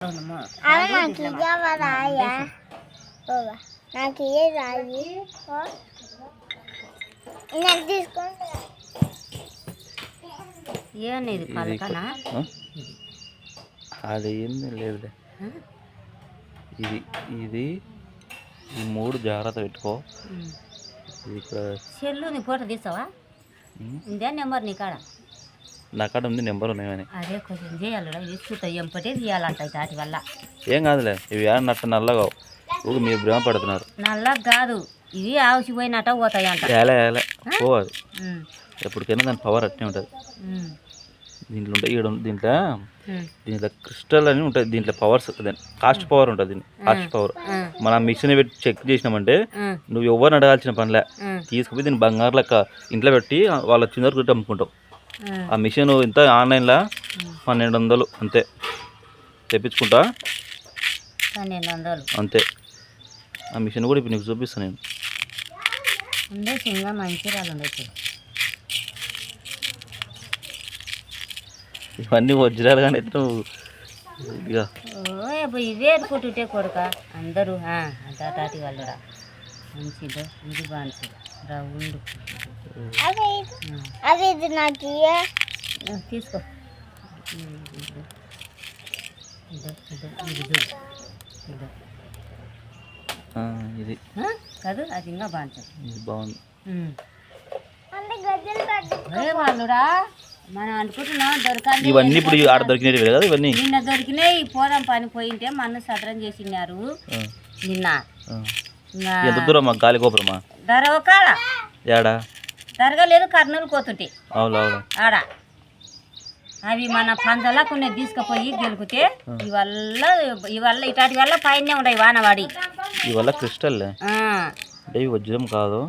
నాకు రాయా? నాకు ఏ రాయి. నాకు ఇది పలకనా? అది ఏంది? లేదులే. ఆ? ఇది ఇది ఈ మూడు జాగ్రత్త పెట్టుకో. ఇది ఇక్కడ సెల్లు నీ ఫోటో తీసావా ఇదే నెంబర్ నీ కాడ. నా కాడ ఉంది నెంబర్ ఉన్నాయని అదే కొంచెం చేయాలరా తీసుకుంటా ఎంపటే తీయాలంట వాటి వల్ల. ఏం కాదులే ఇవి ఏమన్నట్టు నల్లగా ఊరు మీరు భ్రమ పడుతున్నారు. నల్ల కాదు ఇవి ఆవుసిపోయినట్ట పోతాయి అంట ఏలే ఏలే పోవాలి. ఎప్పటికైనా దాని పవర్ అట్నే ఉంటుంది. దీంట్లో ఉంటాయి ఈడ దీంట్లో. దీంట్లో క్రిస్టల్ అని ఉంటుంది దీంట్లో పవర్స్ కాస్ట్ పవర్ ఉంటుంది దీన్ని కాస్ట్ పవర్. మనం మిషన్ పెట్టి చెక్ చేసినామంటే. నువ్వు ఎవరిని అడగాల్సిన పనిలే. తీసుకుపోయి దీన్ని బంగారు లెక్క ఇంట్లో పెట్టి వాళ్ళ వచ్చిన వరకు అమ్ముకుంటావు. ఆ. మిషన్ ఇంత ఆన్లైన్లో పన్నెండు వందలు అంతే. తెప్పించుకుంటా? పన్నెండు వందలు అంతే. ఆ మిషన్ కూడా ఇప్పుడు నీకు చూపిస్తాను నేను. ఉండే చిన్న మంచి రాళ్ళు ఉండొచ్చు ఇవన్నీ వజ్రాలు కానీ అయితే నువ్వు ఇవే అనుకుంటుంటే కొడుక? అందరూ ఆ, అంటాటి వాళ్ళురా. మంచిదో ఇది బాగుంది రౌండ్ అవి ఇది. నాకు తీసుకో. ఇదో కాదు అది ఇంకా బాగుంటుంది. ఇది బాగుంది. వాళ్ళురా మనం అనుకుంటున్నాం దొరకాలి ఇవన్నీ ఇప్పుడు ఆడ దొరికినవి కదా ఇవన్నీ? నిన్న దొరికినాయి పోదాం పని పోయింటే మన్ను సదరం చేసినారు. నిన్న. ఎంత దూరం మా గాలి గోపురమా? ధర ఒకాడ? ఏడా జరగలేదు కర్నూలు కోతుంటే. అవును అవును. ఆడ? అవి మన పంజలా కొన్ని తీసుకుపోయి గెలుకుతే ఇవల్ల ఇవల్ల ఇటాటి వల్ల పైన ఉండయి వానవాడి. ఇవల్ల క్రిస్టల్. అంటే ఇవి వజ్రం కాదు.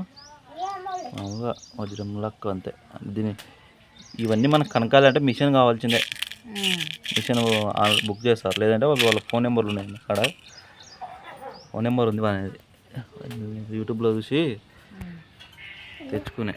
మామూలుగా వజ్రం లెక్క అంతే. దీని ఇవన్నీ మనకు కనకాలంటే మిషన్ కావాల్సిందే. మిషన్ బుక్ చేస్తారు. లేదంటే వాళ్ళు వాళ్ళ ఫోన్ నెంబర్లు ఉన్నాయి అక్కడ ఫోన్ నెంబర్ ఉంది అనేది. యూట్యూబ్లో చూసి తెచ్చుకునే.